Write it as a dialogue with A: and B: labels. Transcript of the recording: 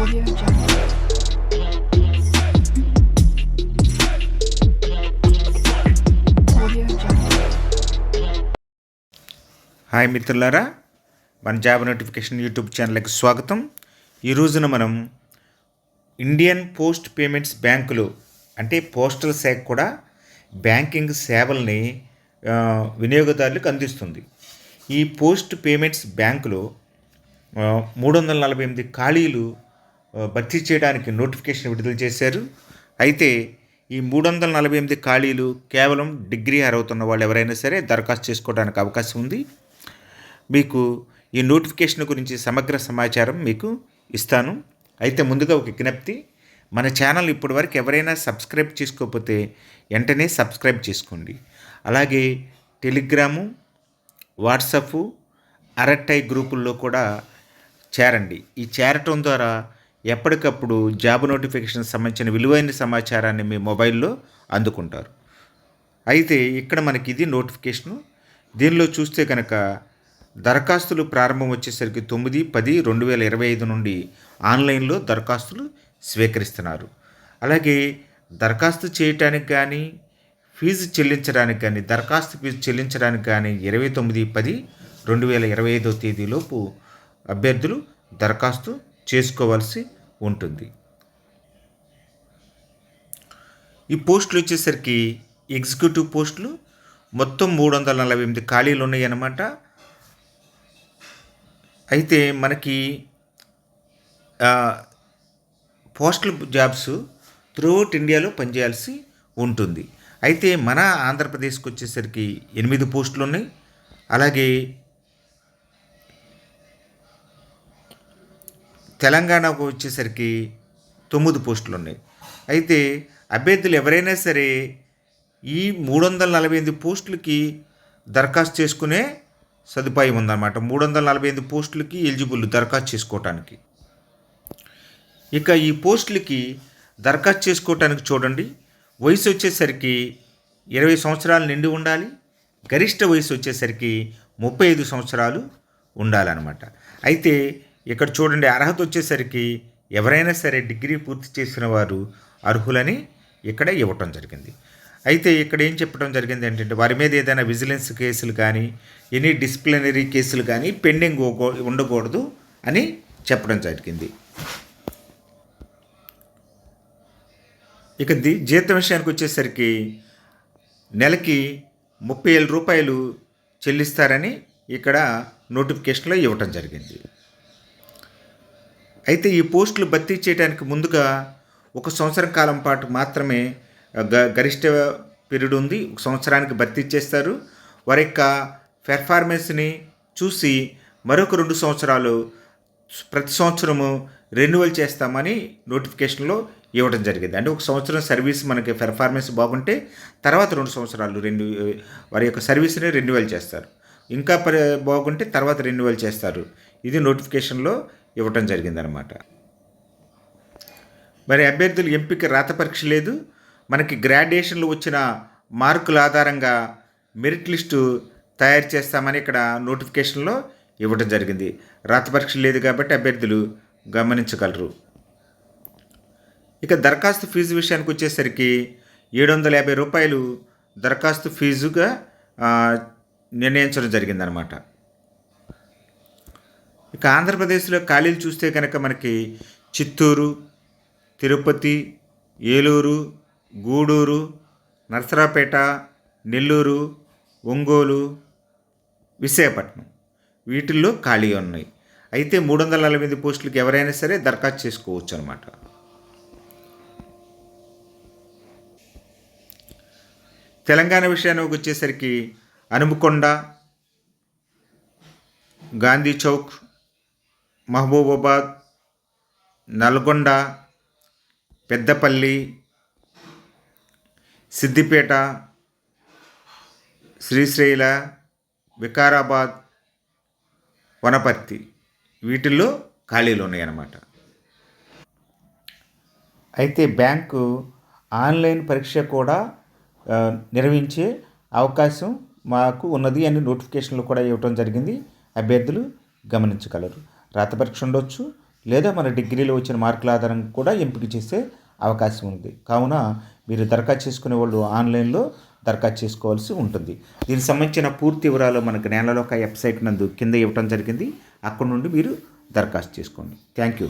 A: Hi మిత్రులారా. మన job notification YouTube ఛానల్కి స్వాగతం. ఈ రోజున మనం ఇండియన్ పోస్ట్ పేమెంట్స్ బ్యాంకులు అంటే పోస్టల్ శాఖ కూడా బ్యాంకింగ్ సేవల్ని వినియోగదారులకు అందిస్తుంది. ఈ పోస్ట్ పేమెంట్స్ బ్యాంకులో మూడు వందల నలభై ఎనిమిది ఖాళీలు భర్తీ చేయడానికి నోటిఫికేషన్ విడుదల చేశారు. అయితే ఈ మూడు వందల నలభై ఎనిమిది ఖాళీలు కేవలం డిగ్రీ అర్హత వాళ్ళు ఎవరైనా సరే దరఖాస్తు చేసుకోవడానికి అవకాశం ఉంది. మీకు ఈ నోటిఫికేషన్ గురించి సమగ్ర సమాచారం మీకు ఇస్తాను. అయితే ముందుగా ఒక విజ్ఞప్తి. మన ఛానల్ ఇప్పటి వరకు ఎవరైనా సబ్స్క్రైబ్ చేసుకోకపోతే వెంటనే సబ్స్క్రైబ్ చేసుకోండి. అలాగే టెలిగ్రాము వాట్సప్ అరట్టై గ్రూపుల్లో కూడా చేరండి. ఈ చేరటం ద్వారా ఎప్పటికప్పుడు జాబ్ నోటిఫికేషన్ సంబంధించిన విలువైన సమాచారాన్ని మీ మొబైల్లో అందుకుంటారు. అయితే ఇక్కడ మనకి ఇది నోటిఫికేషను. దీనిలో చూస్తే కనుక దరఖాస్తులు ప్రారంభం వచ్చేసరికి తొమ్మిది పది రెండు వేల ఇరవై ఐదు నుండి ఆన్లైన్లో దరఖాస్తులు స్వీకరిస్తున్నారు. అలాగే దరఖాస్తు చేయటానికి కానీ ఫీజు చెల్లించడానికి కానీ దరఖాస్తు ఫీజు చెల్లించడానికి కానీ ఇరవై తొమ్మిది పది రెండు వేల ఇరవై ఐదో తేదీలోపు అభ్యర్థులు దరఖాస్తు చేసుకోవాల్సి ఉంటుంది. ఈ పోస్టులు వచ్చేసరికి ఎగ్జిక్యూటివ్ పోస్టులు మొత్తం మూడు వందల నలభై ఎనిమిది ఖాళీలు ఉన్నాయన్నమాట. అయితే మనకి పోస్టల్ జాబ్స్ త్రూఅవుట్ ఇండియాలో పనిచేయాల్సి ఉంటుంది. అయితే మన ఆంధ్రప్రదేశ్కి వచ్చేసరికి ఎనిమిది పోస్టులు ఉన్నాయి. అలాగే తెలంగాణకు వచ్చేసరికి తొమ్మిది పోస్టులు ఉన్నాయి అయితే అభ్యర్థులు ఎవరైనా సరే ఈ మూడు వందల నలభై ఎనిమిది పోస్టులకి దరఖాస్తు చేసుకునే సదుపాయం ఉందన్నమాట. మూడు వందల నలభై ఎనిమిది పోస్టులకి ఎలిజిబుల్ దరఖాస్తు చేసుకోవటానికి. ఇక ఈ పోస్టులకి దరఖాస్తు చేసుకోవటానికి చూడండి. వయసు వచ్చేసరికి ఇరవై సంవత్సరాలు నిండి ఉండాలి. గరిష్ట వయసు వచ్చేసరికి ముప్పై ఐదు సంవత్సరాలు ఉండాలన్నమాట. అయితే ఇక్కడ చూడండి అర్హత వచ్చేసరికి ఎవరైనా సరే డిగ్రీ పూర్తి చేసిన వారు అర్హులని ఇక్కడ ఇవ్వటం జరిగింది. అయితే ఇక్కడ ఏం చెప్పడం జరిగింది ఏంటంటే వారి మీద ఏదైనా విజిలెన్స్ కేసులు కానీ ఎనీ డిసిప్లినరీ కేసులు కానీ పెండింగ్ ఉండకూడదు అని చెప్పడం జరిగింది. ఇక ది జీతం విషయానికి వచ్చేసరికి నెలకి ముప్పై వేల రూపాయలు చెల్లిస్తారని ఇక్కడ నోటిఫికేషన్లో ఇవ్వటం జరిగింది. అయితే ఈ పోస్టులు భర్తీ చేయడానికి ముందుగా ఒక సంవత్సరం కాలం పాటు మాత్రమే గ గరిష్ట పీరియడ్ ఉంది. ఒక సంవత్సరానికి భర్తీ చేస్తారు. వారి యొక్క పెర్ఫార్మెన్స్ని చూసి మరొక రెండు సంవత్సరాలు ప్రతి సంవత్సరము రెన్యువల్ చేస్తామని నోటిఫికేషన్లో ఇవ్వడం జరిగింది. అంటే ఒక సంవత్సరం సర్వీస్ మనకి పెర్ఫార్మెన్స్ బాగుంటే తర్వాత రెండు సంవత్సరాలు రెన్యూ వారి యొక్క సర్వీస్ని రెన్యువల్ చేస్తారు. ఇంకా బాగుంటే తర్వాత రెన్యువల్ చేస్తారు. ఇది నోటిఫికేషన్లో ఇవ్వటం జరిగిందనమాట మరి అభ్యర్థుల ఎంపిక రాత పరీక్ష లేదు. మనకి గ్రాడ్యుయేషన్లు వచ్చిన మార్కుల ఆధారంగా మెరిట్ లిస్టు తయారు చేస్తామని ఇక్కడ నోటిఫికేషన్లో ఇవ్వడం జరిగింది. రాత పరీక్ష లేదు కాబట్టి అభ్యర్థులు గమనించగలరు. ఇక దరఖాస్తు ఫీజు విషయానికి వచ్చేసరికి ఏడు వందల యాభై రూపాయలు దరఖాస్తు ఫీజుగా నిర్ణయించడం జరిగిందనమాట ఇక ఆంధ్రప్రదేశ్లో ఖాళీలు చూస్తే కనుక మనకి చిత్తూరు తిరుపతి ఏలూరు గూడూరు నర్సరాపేట నెల్లూరు ఒంగోలు విశాఖపట్నం వీటిల్లో ఖాళీ ఉన్నాయి. అయితే మూడు వందల నలభై ఎనిమిది పోస్టులకు ఎవరైనా సరే దరఖాస్తు చేసుకోవచ్చు అనమాట తెలంగాణ విషయానికి వచ్చేసరికి అనుమకొండ గాంధీ చౌక్ మహబూబాబాద్ నల్గొండ పెద్దపల్లి సిద్దిపేట శ్రీశైల వికారాబాద్ వనపర్తి వీటిల్లో ఖాళీలు ఉన్నాయన్నమాట. అయితే బ్యాంకు ఆన్లైన్ పరీక్ష కూడా నిర్వహించే అవకాశం మాకు ఉన్నది అని నోటిఫికేషన్లు కూడా ఇవ్వటం జరిగింది. అభ్యర్థులు గమనించగలరు. రాత పరీక్ష ఉండొచ్చు లేదా మన డిగ్రీలో వచ్చిన మార్కుల ఆధారంగా కూడా ఎంపిక చేసే అవకాశం ఉంది. కావున మీరు దరఖాస్తు చేసుకునే వాళ్ళు ఆన్లైన్లో దరఖాస్తు చేసుకోవాల్సి ఉంటుంది. దీనికి సంబంధించిన పూర్తి వివరాలు మనకు నేలలోక వెబ్సైట్ నందు కింద ఇవ్వటం జరిగింది. అక్కడ నుండి మీరు దరఖాస్తు చేసుకోండి. Thank you.